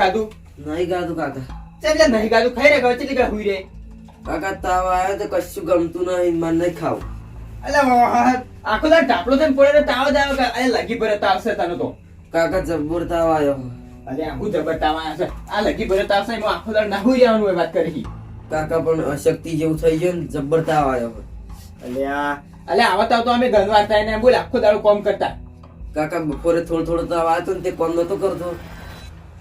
ખાધું? નહીં ખાધું કાકા. એટલે નહીં ખાધું? ખાઈ રે ગમે કેટલી હુઈ રે કાકા તાવ આવ્યો તો કશું ગમતું નહીં. મને નહીં ખાવું. એટલે આખો તાર ઢાપલો થઈને પડે તાવ જ આવ્યો અરે લગી ભરે તાવ છે તને તો. કાકા જબ્બર તાવ આવ્યો અરે આખું જબર તાવ આવ્યો છે? આ લગી ભરે તાવ છે એમાં આખો તાર ના હુઈ જવાનું હોય વાત કરી. કાકા પણ અશક્તિ જેવું થઈ ગયું ને જબ્બર તાવ આવ્યો અલે આ અલે આવા તાવ તો અમે ઘરવાર થાય ને બોલ આખો દાડો કોમ કરતા. કાકા બપોરે થોડો થોડો તાવ આવ્યો ને તે કોમ નતો કરતો.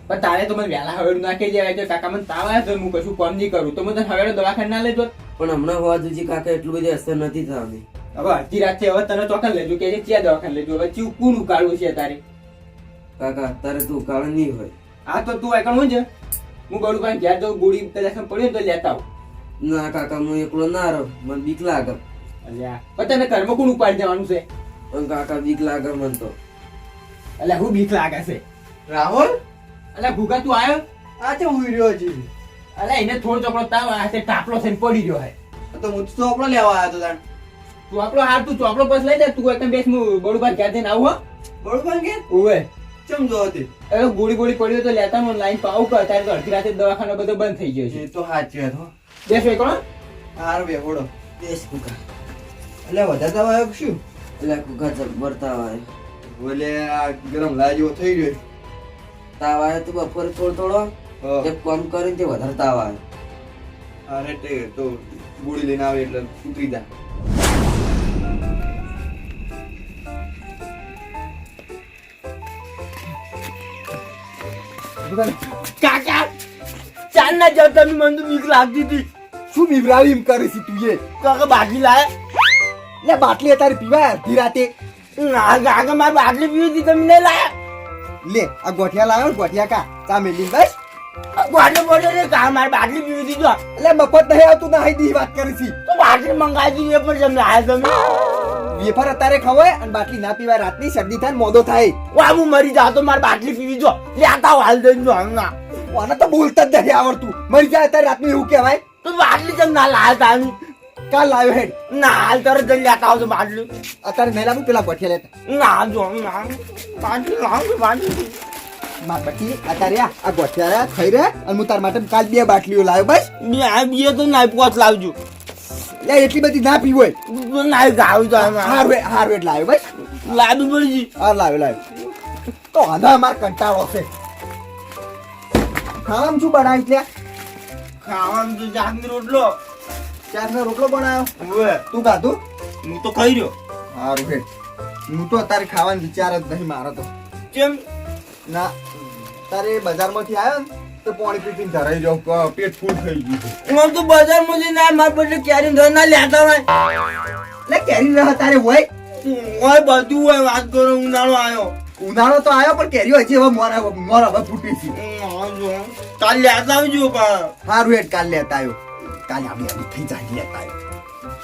પણ તારે તો મને વહેલા હવે નાખી જાય કે કાકા મને તાવ આવે હું કશું કામ નહીં કરું. તો મને હવે દવાખાને ના લેજો પણ હમણાં હોવા જોઈએ કાકા એટલું બધી અસર નથી થવાની. હવે અડધી રાત છે હવે તને ચોકન લેજો કે ક્યાં દવાખાને લેજો હવે ચીવ કુણ ઉકાળવું છે તારે? કાકા તારે તું ઉકાળ નહીં હોય. આ તો તું એકણ હું છે હું ગળું પાસે ઘેર જઉં ગોળી કદાચ પડ્યું તો લેતા આવું. ના કાકા હું એકલો ના રહું. મને બીક લાગે. અલ્યા પણ તને ઘરમાં કોણ ઉપાડી જવાનું છે? પણ કાકા બીક લાગે મને તો. અલ્યા હું બીક લાગે છે. રાહુલ? અલ્યા ભૂગા તું આવ્યો આ છે ઉઈ રહ્યો છે. અલ્યા એને થોડો ચોપડો તાવ આ છે ટાપલો થઈને પડી રહ્યો હે તો હું ચોપડો લેવા આવ્યો તો તાણ. તું આપણો હાર તું ચોપડો પાસ લઈ જા તું એકદમ બેસ હું બળુભાઈ ઘેર જઈને આવું બરોબર કે હો ઓવે ચમ જો હતી? અરે ગોળી ગોળી પડી હોય તો લેતા મને લાઈન પાવું કર તારે તો અડધી રાતે દવાખાનો બધો બંધ થઈ ગયો છે. એ તો સાચી વાત હો. બેસો કોણ હાર બે હોડો બેસ કુકા એટલે વધારે દવા આવ્યો શું? એટલે કુકા જબરતા આવ્યો બોલે આ ગરમ લાજો થઈ ગયો. તાવ આવ્યો તો બપોરે થોડો થોડો. જે કોમ કરીને તે વધારે તાવ આવ્યો અરે તે તો ગોળી લઈને આવે એટલે ઉતરી જા. કાકા ચાલ ના જાવ તમે મને તો બીક લાગતી હતી. શું બીવરાવી એમ કરે છે તું એ? કાકા બાકી લાય. લે બાટલી તારી પીવા અડધી રાતે. કાકા મારી બાટલી પીવી હતી તમે નહીં લાયા. લે આ ગોઠિયા લાવ્યો ને ગોઠિયા કા? ચા મેલી બસ. બાટલી બોલે રે કા માર બાટલી પીવી દીધો એટલે મફત નહીં આવતું ના દી વાત કરી છી. તો બાટલી મંગાવી દીધી પણ તમે આ તમે વેફર અત્યારે ખવાય અને બાટલી ના પીવાય રાતની શરદી થાય મોદો થાય. વા હું મરી જાતો માર બાટલી પીવી જો. લેતા આવો હાલ દઈ જો હમણા આને તો બોલતા જ નથી આવડતું. મરી જાય અત્યારે રાતની એવું કહેવાય. તો બાટલી જમ ના લાલ તા અમે? કાલ લાવ્યો હેડ. ના હાલ તારે જઈને લેતા આવજો બાટલું અત્યારે નહીં લાવું પેલા ગોઠિયા લેતા. ના જો ના. બાટલી લાવજો બાટલી માર બટી અત્યારે આ ગોઠિયા ખાઈ રહે અને હું તાર માટે કાલ બે બાટલીઓ લાવ્યો બસ. બે આ બે તો ના પોચ લાવજો. લે એટલી બધી ના પીવો હોય. ના ગાવ તો આમાં. હાર વે હાર વેટ લાવ્યો બસ. લાવી પડી હા લાવ્યો લાવ્યો. તો આના માર કંટાળો છે ખાવાનું શું બનાવી એટલે ખાવાનું તો જાગની રોટલો. ચારનો રોટલો બનાવ્યો હવે. તું ખાધું? હું તો ખાઈ રહ્યો. હારું હે હું તો અત્યારે ખાવાનો વિચાર જ નહીં મારો તો. કેમ? ના તારે બજારમાંથી આવ્યો ને તો પાણી પી ધરાઈ જાવ પેટ ફૂલ થઈ ગયું હું તો બજારમાં જઈને આ મારા બદલે કેરી ઘર ના લેતા હોય. લે કેરી ના તારે હોય? હોય બધું હોય વાત કરો ઉનાળો આવ્યો. ઉનાળો તો આવ્યો પણ કેરીઓ હજી હવે મોરા મોરા હવે ફૂટી છે. કાલ લેતા આવજો પણ. હારું હેડ કાલ લેતા આવ્યો. કાલે આવી આવી થઈ જાય લેતા આવ્યો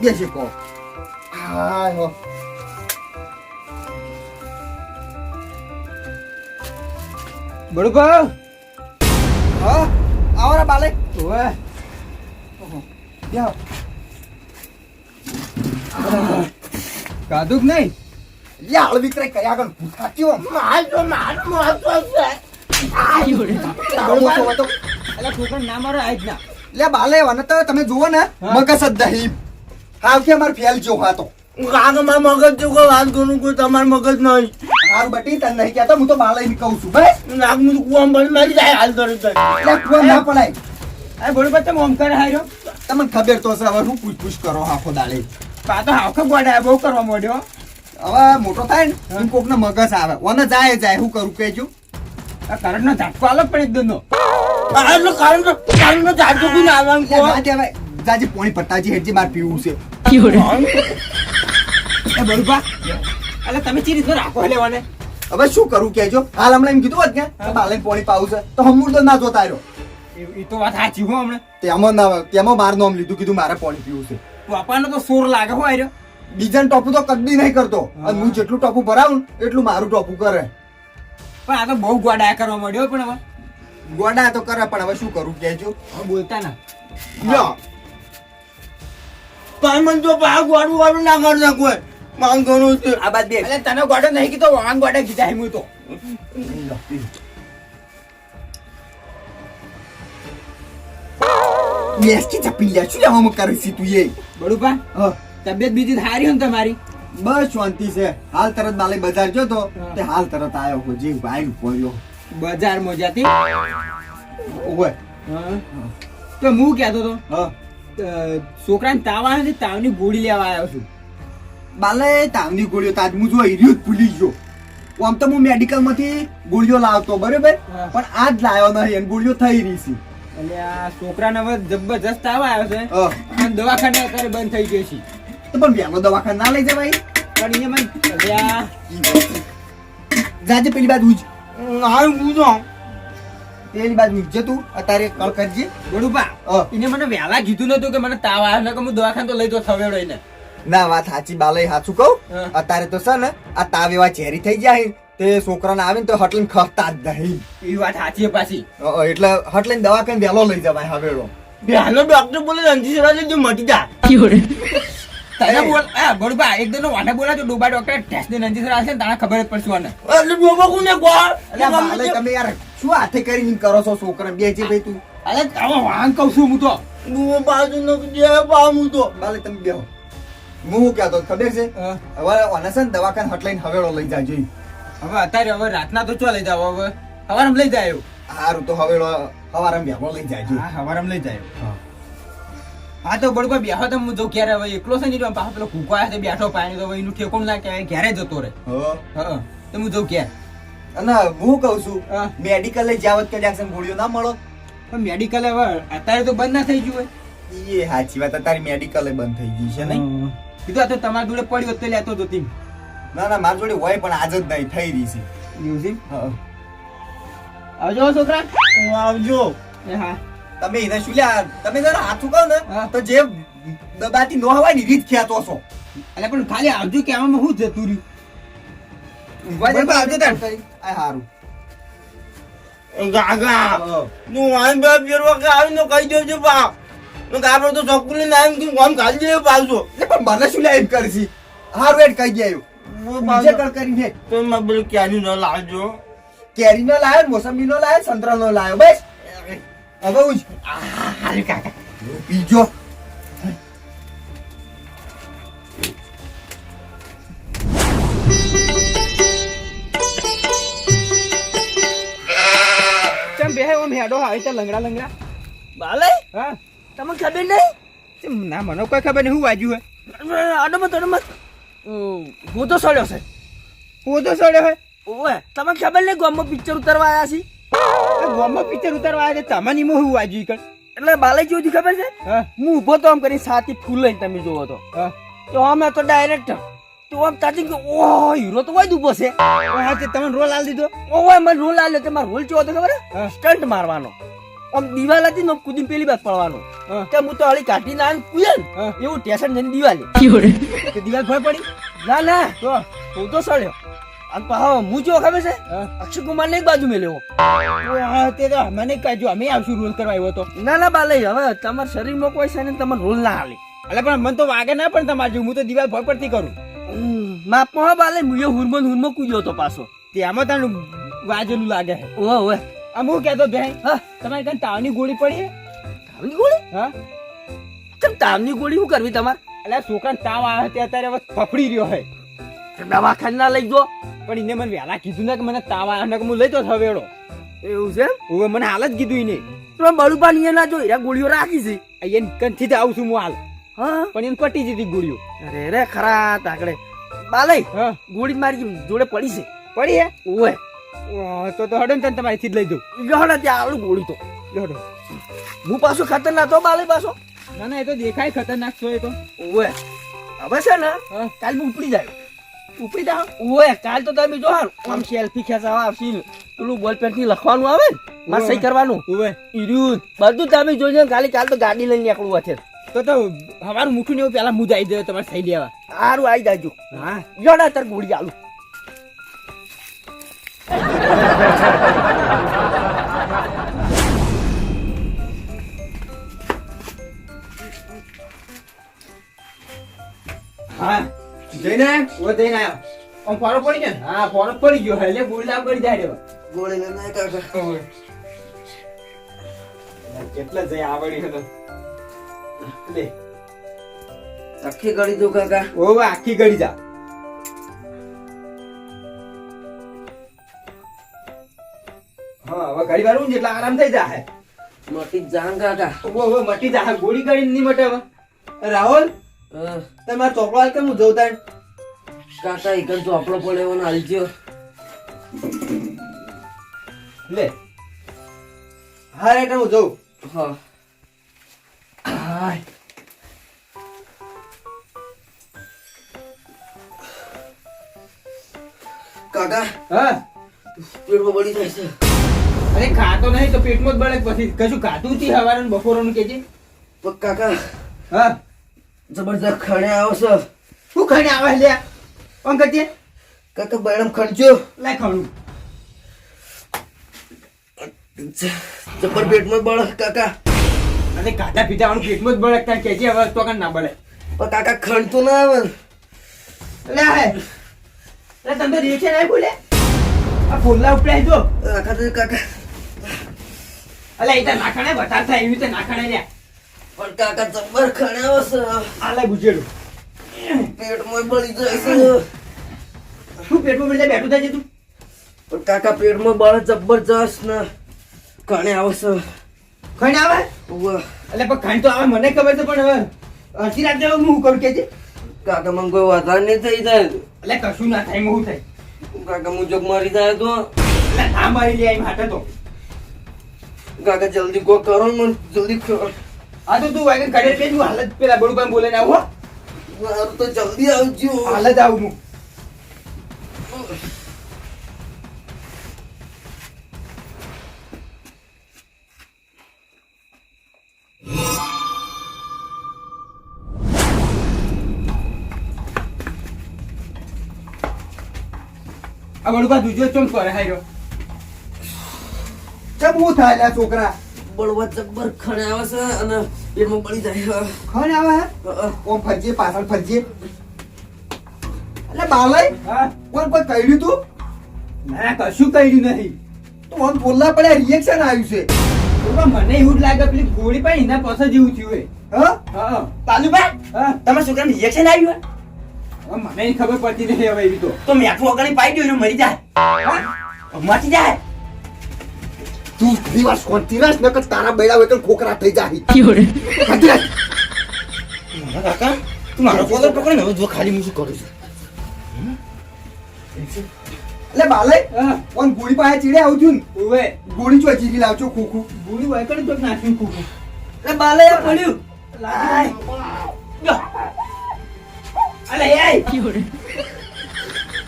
બેસે કો હાય હો બરોબર હા આવો રે બાલે ઓય બેહો કાદુક નહીં લે હાલ વિતરે કયા આગળ ભૂખાચ્યો માર તો માર માર તો છે તારો મોટો હતો. અલા છોકરા ના મારો આજ ના લે બાલે વને તો તમે જુઓ ને હા. મગજ જ હાવ કે અમાર ફેલ જો હાતો. કાકા માર મગજ જો વાત કરું કોઈ તમાર મગજ નહીં. હાર બટી તને નહીં કહેતો હું તો બાલે ને કહું છું બસ. નાક મું કુવામ બળી મારી જાય હાલ તરત જ લે કુવા ના પડાય. આ બોલ તમે મોમ કરે હાર્યો તમને ખબર તો છે હવે હું પૂછ પૂછ કરો હાખો દાડે. પા તો હાખો ગોડા બહુ કરવા મોડ્યો. હવે મોટો થાય ને કોક ને મગજ આવે. ઓને જાય જાય હું કરું કેજો આ કરંટ નો ઝાટકો અલગ પડે એકદમ નો આટલો ના આવવાનું લે જાજી પોણી પટ્ટાજી હેડજી માર પીવું છે. એ અલે તમે ચી રીતનો રાખો લેવાને? હવે શું કરું કેજો હાલ હમણાં એમ કીધું હોત કે બાલે પોણી પાવું છે. તો હમુર તો ના જોતા રહ્યો. એ તો વાત સાચી હો હમણાં. તેમાં ના તેમાં માર નામ લીધું કીધું મારે પોણી પીવું છે. પપ્પાનો તો સોર લાગે હો આર્યો બીજાને ટોપું તો કદી નહીં કરતો. અને હું જેટલું ટોપું ભરાવું એટલું મારું ટોપું કરે. પણ આ તો બહુ ગોડા કરવા મળ્યો પણ હવે. ગોડા તો કરે પણ હવે શું કરું? કેજો બોલતા ના. લ્યો. પણ તો ભાવ ગોડું વાળું ના કર ના કોઈ માંગ કરું છું. આ બાદ બે. એટલે તને ગોડો નહીં કીધો વાંગ ગોડા કીધા હું તો. મેસ્કી ચપી લે શું લેવામાં કરે છે તું એ? બડુપા તબિયત બીજી સારી હોય તમારી? બસ શાંતિ છે. હાલ તરત બાલે બજાર જો તો તે હાલ તરત આવ્યો જીવ ભાઈ પોલ્યો બજારમાં જતી ઓય તો હું કહેતો તો છોકરાને તાવ આવે છે તાવની ગોળી લેવા આવ્યો છું. બાલે તાવની ગોળીઓ તાજ હું જો હીર્યું જ ભૂલી ગયો. આમ તો હું મેડિકલમાંથી ગોળીઓ લાવતો બરોબર. પણ આજ લાવ્યો નહીં અને ગોળીઓ થઈ રહી છે. એટલે આ છોકરાને હવે જબરજસ્ત તાવ આવ્યો છે. અને દવાખાને અત્યારે બંધ થઈ ગયો છે. તો પણ વહેલો દવાખાને ના લઈ જવાય. પણ એ મને જાજે પેલી બાજુ જ પેલી બાજુ જ અત્યારે કળ કરજે. બડુપા એને મને વહેલા કીધું નતું કે મને તાવ આવ્યો ને કે હું દવાખાને તો લઈ તો થવેડો ના વાત સાચી બાલે સાચું કહું. અત્યારે તો છે ને આ તાવ એવા ઝેરી થઈ જાય તે છોકરાને આવે ને તો હટલીને ખસતા જ નહીં. એ વાત સાચી પાછી. એટલે હટલીને દવાખાને વહેલો લઈ જવાય હવેડો. બેહાનો ડોક્ટર બોલે રણજીત રાજે મટી જા. તને બોલ આ ગોડબા એક દિન વાને બોલા તો ડોબા ડોક્ટર ટેસ્ટની નંજી આવશે તને ખબર જ પડશે મને. એટલે ડોબો કોને ગોળ? એટલે બાલે તમે યાર શું હાથે કરીને કરો છો છોકરા? બે જે ભાઈ તું. અરે તમે વાંગ કહું છું હું તો. હું બાજુ નો જે પામું તો. બાલે તમે બેહો. હું હું કહેતો ખબર છે? હવે ઓને દવાખાન હટલાઈને હવેડો લઈ જાજો હવે અત્યારે હવે રાતના તો ચો લઈ જાવ હવે હવારમ લઈ જાય સારું તો હવેડો હવારે બેહો લઈ જાજો. હા હવારમ લઈ જાય હા. તો બરોબર બેહો તો હું જો ક્યારે હવે એકલો છે ને પાછો પેલો કુકો આવ્યો છે બેઠો પાણી તો હવે એનું ઠેકોણ ના કહેવાય ઘેરે જતો રહે. હા. હા તો હું જો ક્યારે અને હું કહું છું હા. મેડિકલે જાવત કે છે ગોળીઓ ના મળો. પણ મેડિકલ હવે અત્યારે તો બંધ ના થઈ ગયું હોય. એ સાચી વાત તારી મેડિકલે બંધ થઈ ગઈ છે નહીં. કીધું આ તો તમારા જોડે પડ્યો હોત તો લેતો હતો તીમ. ના ના મારા જોડે હોય પણ આજ જ નહીં થઈ રહી છે. એવું હા. આવજો છોકરા. આવજો. હા. તમે એને શું લ્યા તમે જરા હાથું કહો ને તો જે દબાતી ન હોય ને રીત ખ્યાતો છો. એટલે પણ ખાલી આવજો કે આમાં શું જતું રહ્યું? બરાબર, આવજો તાર. આ હારું. ગાગા. તું આમ બે ફેરવા કે આવીને કહી દેજો બા. હું ગાબડો તો ચોકુલી ને ગામ દે પાવજો એટલે પણ મને શું લ્યા કરશી હાર એડ કહી દે બીજે કળ કરીને હેડ. તો માં પેલું ક્યાંની ન લાવજો. કેરી નો લાયો મોસંબી નો લાયો સંતરા નો લાયો બસ. હવે હું જ. બીજો ચમ બે ઓમ હેડો આવે તો લંગડા લંગડા. બાલે? હા. તમને ખબર નહીં ના મને કોઈ ખબર નહીં હું વાજ્યું હે? અડમત અડમત. હું તો સડ્યો છે. હું તો સડ્યો હે. ઓ તમને ખબર નહીં ગામમાં પિક્ચર ઉતરવા આવ્યા છી ગોમાં પિક્ચર ઉતારવા આવ્યા છે તમને એમાં શું વાજ્યું કણ. એટલે બાલે કેવું થયું ખબર છે? હું. ઊભો તો આમ કરી સાથી ફૂલ લઈને તમે જોવો તો. હા. તો અમે તો ડાયરેક્ટ તો આમ તાજી કે ઓ હીરો તો વાય ઊભો છે. હા તે તમે રોલ આલ દીધો? ઓય મને રોલ આલ્યો તે મારો રોલ કેવો તો ખબર સ્ટન્ટ મારવાનો. આમ દિવાલ હતી ને કુદી પેલી બાદ પડવાનો. કે હું તો હળી કાઢી ના કુદે એવું ટેશન જઈને દિવાલે. દિવાલ ભય પડી? ના ના. તો? હું તો સડ્યો. અને હું જો ખબર છે? અક્ષય કુમાર ને એક બાજુ મેલ્યો. હા તે તો મને અમે આવશું રોલ કરવા આવ્યો તો. ના ના બાલે હવે તમારા શરીરમાં કોઈ છે ને તમારે રોલ ના હાલે. એટલે પણ મને તો વાગે ના પણ તમારે જેવું. હું તો દિવાલ પડતી કરું. માપ હા બાલે હું એ હુરમન હુરમો કૂદ્યો હતો પાછો. તેમાં તને વાજેલું લાગે છે. ઓવે ઓવે. આમ હું કહેતો ભાઈ હા. તમારે કાંઈ તાવની ગોળી પડી તાવની ગોળી? હા. તાવની ગોળી શું કરવી તમારે? એટલે છોકરાને તાવ આવે તે અત્યારે હવે ફફડી રહ્યો છે. દવાખાના ના લઈ જો પણ એને મને વહેલા કીધું ને કે મને તાવ આવ્યો ને કે હું લઈ તો થવેડો એવું છે હવે મને હાલ જ કીધું એને તમે બળુપા ની ના જો હીરા ગોળીઓ રાખી છે. અહીંયા કંઠી જ આવું છું હું હાલ. હા? પણ એને પટી જતી ગોળીઓ. અરે રે ખરા તાકડે. બાલે હા. ગોળી મારી જોડે પડી છે. પડી હે? ઓય તો તો હડો ને તને તમારીથી જ લઈ દઉં ગહડા ત્યાં આલુ ગોળી તો. હડો. હું પાછો ખતરનાક તો બાલે પાછો? ના ના એ તો દેખાય ખતરનાક છો એ તો. ઓય હવે છે ને હા. કાલ હું ઉપડી જાય. ઉપડી જાઓ ઓવે કાલ તો તમે જો આમ સેલ્ફી ખેંચાવા આવશી પેલું બોલ પેનથી લખવાનું આવે ને? મારે સહી કરવાનું. ઉવે ઈર્યું બધું તમે જોજો ખાલી કાલ તો ગાડી લઈને નીકળવું છે તો તો હવાનું મુઠું ને એવું પેલા હું જ આવી જાય તમારે થઈ લેવા સારું આવી જાજો. હા. જોડા તાર ગોળી આલું. હા. જઈને ઓ જઈને આવ્યો આમ ફોરો પડી ગયો ને? હા ફોરો પડી ગયો. એટલે ગોળી લાવ જાય દેવા ગોળી લઈને કાકા કેટલા જઈ આવડી હતો લે. આખી ગળી દો કાકા. ઓવે આખી ગળી જા. હા હવે ઘડી વાર એટલે આરામ થઈ જાય મટી જાન કાકા. મટી જા ગોળી ગળી નહીં મટે હવે. રાહુલ? તમારે ચોપડો હાલ કેમ જઉં તાણ કાકા એકન ચોપડો પડે એવો હાલજો લે. હા એટલે હું જઉં. હા. હાય. કાકા હા? પેટમાં બળી થાય છે. અરે ખાતો નહીં તો પેટમાં જ બળે પછી. કશું ખાતું હતી હવારે ને બપોરનું કેજે પણ કાકા હા? જબરજસ્ત ખણે આવો છો શું ખણે આવે લે પંકજ કાકા બેડમ ખણજો. લાય ખણું. જબર પેટમાં બળ કાકા. અને કાકા પીધા વાળું પેટમાં જ બળે તાર કેજી હવે તો કાંઈ ના બળે. પણ કાકા ખણતું ના આવે. લે હે લે તમે તો ના બોલે. આ ફોલ્લા ઉપડે જો. કાકા કાકા. અલે એ તો નાખણે બતાર થાય એવી રીતે નાખણે લે પણ કાકા જબર ખણે છે આલે ગુજેડું. પેટમાં બળી જાય છે. શું પેટમાં બળી જાય? બેઠું થાય છે તું. પણ કાકા પેટમાં બળ જબરજસ્ત ને ખણે આવો છો ખાઈને આવે એટલે પણ ખાઈને તો આવે મને ખબર છે પણ હવે અડધી રાતે હું કરું કેજે. કાકા મને કોઈ વધારે નહીં થઈ જાય. એટલે કશું ના થાય હું થાય. કાકા મુજબ મરી જાય તો? એટલે ના મારી લે એમ હાટે તો. કાકા જલ્દી કો કરો મને જલ્દી કરો આ તો તું વાગે ઘરે પેજ હું હાલત પેલા બડુભાઈ બોલે આવો મારું તો જલ્દી આવજો. હાલત આવું હું. આ બડુભા દૂજો ચમ કરે હાર્યો ચમ હું થાય છોકરા? બળવા જબ્બર ખણે આવે છે અને પેટમાં બળી જાય ખણ આવે ઓમ ફરજે પાછળ ફરજે. એટલે બાલય કોણ કોઈ કહ્યું તું? ના કશું કર્યું નહીં. તો આમ બોલલા પડ્યા રિએક્શન આવ્યું છે. મને એવું જ લાગે પેલી ગોળી પણ એના પાસે જેવું થયું હા? હોય હા. પાલુભાઈ હા. તમારા છોકરાને ઇન્જેક્શન આવ્યું મને ખબર પડતી નથી હવે એવી તો. તો મેઠું વગરની પાઈ દો મરી જાય મચી જાય તું દિવસ કોન્ટિન્યુઅસ નકર તારા બૈડા હોય તો ખોખરા થઈ જાય કોન્ટિન્યુઅસ. મારા કાકા તું મારો કોલર પકડ ને હવે જો ખાલી હું શું કરું છું. એટલે બાલય હા. કોણ ગોળી પાસે ચીડે આવું છું ને. ઓવે ગોળી ચો ચીરી લાવજો ખોખું. ગોળી વાયકડ તો નાખ્યું ખોખુ. એટલે બાલે આ પડ્યું. અલે એય પછી ખબર નહીં અરે પછી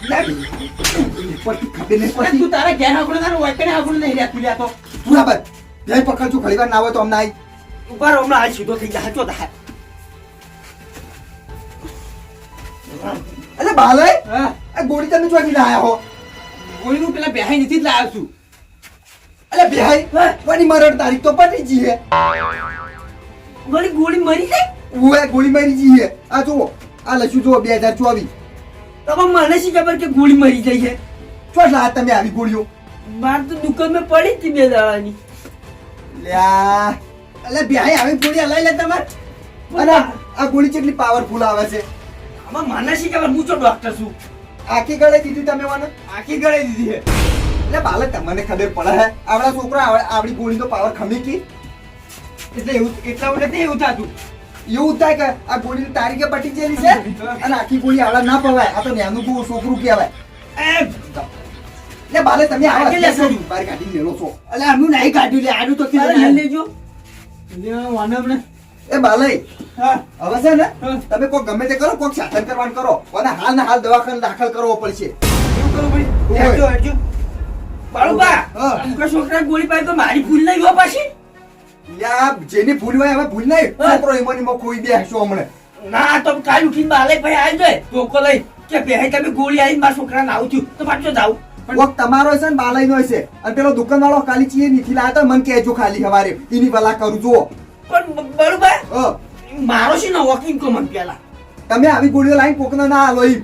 તું તારા ઘેર હાકડો તારો વાયકડ હાકડો નહીં રહ્યા તું લ્યા તો બરાબર જય પકડજો ઘણી વાર ના હોય તો અમને આઈ ઉપર હમણાં આ સીધો થઈ જાય ચો થાય એટલે બાલય આ ગોળી તમે લાયા હો? ગોળીનું પેલા બેહાઈ નથી જ લાવ્યો છું એટલે બેહાઈ મરણ તારીખ તો પતી જી હે. ગોળી ગોળી મરી ઉએ ગોળી મારી જી હે. આ જુઓ આ લખ્યું જુઓ બે હજાર ચોવીસ. તો મને શી ખબર કે ગોળી મરી જાય છે? ચો લા તમે આવી ગોળીઓ. મારે તો દુકાનમાં પડી હતી બે દાડાની. લ્યા એટલે બેહાઈ આવી ગોળી હલાઈ લે તમાર. અને આ ગોળી કેટલી પાવરફુલ આવે છે. આમાં મને શી ખબર? હું તો ડોક્ટર છું? આખી ગળે દીધી તમે મને? આખી ગળે દીધી છે. એટલે બાલક તમને ખબર પડે હે. આપણા છોકરા આવડી ગોળી ગોળીનો પાવર ખમી કી? એટલે એવું એટલા માટે એવું થતું. એવું થાય કે આ ગોળીની તારીખે પટી ગયેલી છે અને આખી ગોળી આડા ના પવાય. આ તો નાનું બહુ છોકરું કહેવાય. એ એટલે બાલે તમે આગળ લેશો. બહાર કાઢી લેલો છો. અલે આનું નહીં કાઢ્યું લે આનું તો કીધું લઈ લેજો. લે વાને હમણે એ બાલે હા. હવે છે ને તમે કોક ગમે તે કરો કોક સાધન કરવાનું કરો. અને હાલ ને હાલ દવાખાને દાખલ કરવો પડશે. એવું કરવું ભાઈ. હેડજો હેડજો. બાળુબા છોકરા ગોળી પાય તો મારી ભૂલ નહીં હો પાછી. યા જેની ભૂલ હોય હવે ભૂલ નહીં. છોકરો એમાંની માં કોઈ બેસો હમણે. ના તો કાલ ઉઠીને બાલે ભાઈ આવી જાય ધોકો લઈ કે ભાઈ તમે ગોળી આવી મારા છોકરાને આવું થયું તો પાછો જાવ કોક તમારો છે ને બાલય નો છે અને પેલો દુકાનવાળો કાલી ચીએ નીથી લાયા તો મને કહેજો ખાલી હવારે એની ભલા કરું જો પણ બરોબર? મારો છે ને વોકિંગ તો મન પેલા. તમે આવી ગોળીઓ લાઈન કોકને ના હાલો ઈ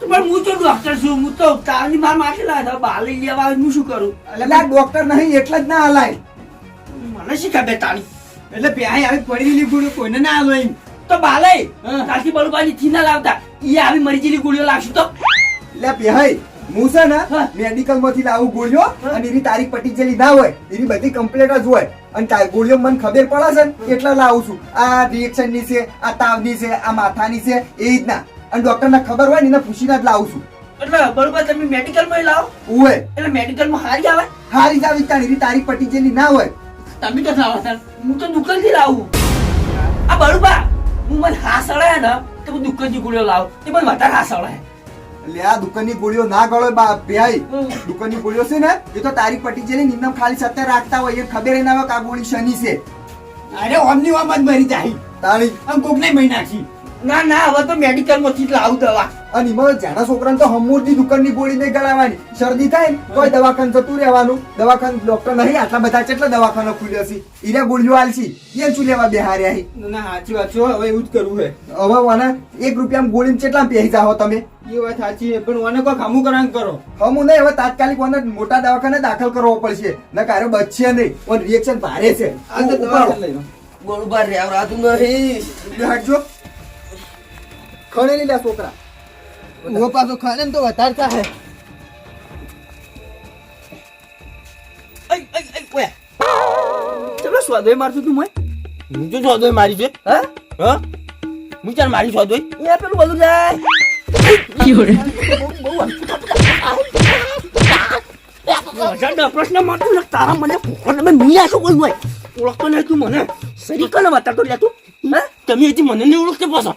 તો પણ હું તો ડોક્ટર છું હું તો તારની માર માથે લાવ્યા બાલે લેવા હું શું કરું? એટલે ડોક્ટર નહીં એટલે જ ના હલાય. મને શી ખબર તારી. એટલે પ્યાય આવી પડેલી ગોળીઓ કોઈને ના આલો એમ તો બાલે તારથી બળુબાની થી ના લાવતા. ઈ આવી મરી ગયેલી ગોળીઓ લાવશું તો. એટલે પેહાઈ હું છે ને મેડિકલમાંથી લાવું ગોળીઓ અને એની તારીખ પટી જેલી ના હોય એની બધી કમ્પ્લેટ જ હોય. અને ગોળીઓ મને ખબર પડે છે એટલે લાવું છું. આ રિએક્શનની છે આ તાવની છે આ માથાની છે એ રીતના. અને ડોક્ટર ને ખબર હોય ને એને પૂછીને જ લાવું છું. એટલે બરોબર તમે મેડિકલમાં લાવો. હોય એટલે મેડિકલમાં હારી આવે. હારી જ આવી તારી તારીખ પટી જેલી ના હોય તમે તો લાવો હું તો દુકાનથી લાવું. આ બળુબા હું મને હાસ અડાય ને તો હું દુકાનથી ગોળીઓ લાવું. તે મને વધારે હાસ અડાય લે આ દુકાનની ગોળીઓ ના ગળો બા ભાઈ. દુકાનની ગોળીઓ છે ને એ તો તારીખ પટી જેની નિંદમ ખાલી સત્તર રાખતા હોય એ ખબર ના હોય કે આ ગોળી શની છે. અરે ઓમની ઓમ જ મરી જાય. તાળી આમ કોક નહીં મહી નાખી. ના ના હવે તો મેડિકલમાંથી લાવું દવા. અને એમાં જાણા છોકરાને તો હમૂરની દુકાનની ગોળી નહીં ગળાવવાની શરદી થાય ને તોય દવાખાન જતું રહેવાનું. દવાખાન ડોક્ટર નહીં આટલા બધા કેટલા દવાખાના ખુલ્યા છે? ઈરા ગોળીઓ આલસી એ શું લેવા બેહાર્યા ના સાચી વાત છે હવે એવું જ કરવું હે હવે વાના એક રૂપિયા ગોળીને કેટલા પેહી જાઓ તમે? એ વાત સાચી છે પણ મને કોઈ ખામું કરાંગ કરો. હમું નહીં હવે તાત્કાલિક વાને મોટા દવાખાને દાખલ કરવો પડશે. ને કારે બચશે નહીં. પણ રિએક્શન ભારે છે. આ તો દવા લો. બળુબા રેવરાતું નહીં. બેહાડજો. ખણેલી લે છોકરા. હું પાછો ખાને ને તો વધારે થાય ચલો સ્વાદોય મારતું તું મોય. હું જો સ્વાદોય મારી છે? હા? હા? હું ચાલ મારી સ્વાદોય એ પેલું બધું જાય. પ્રશ્ન મારતું તારા મને મેં મિયા છો કોઈ હોય? ઓળખતો નહીં તું મને. સરી કને બતાતો લે તું? હા? તમે હજી મને નહીં ઓળખતે પાછા.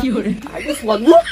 비오래. 알고 왔나?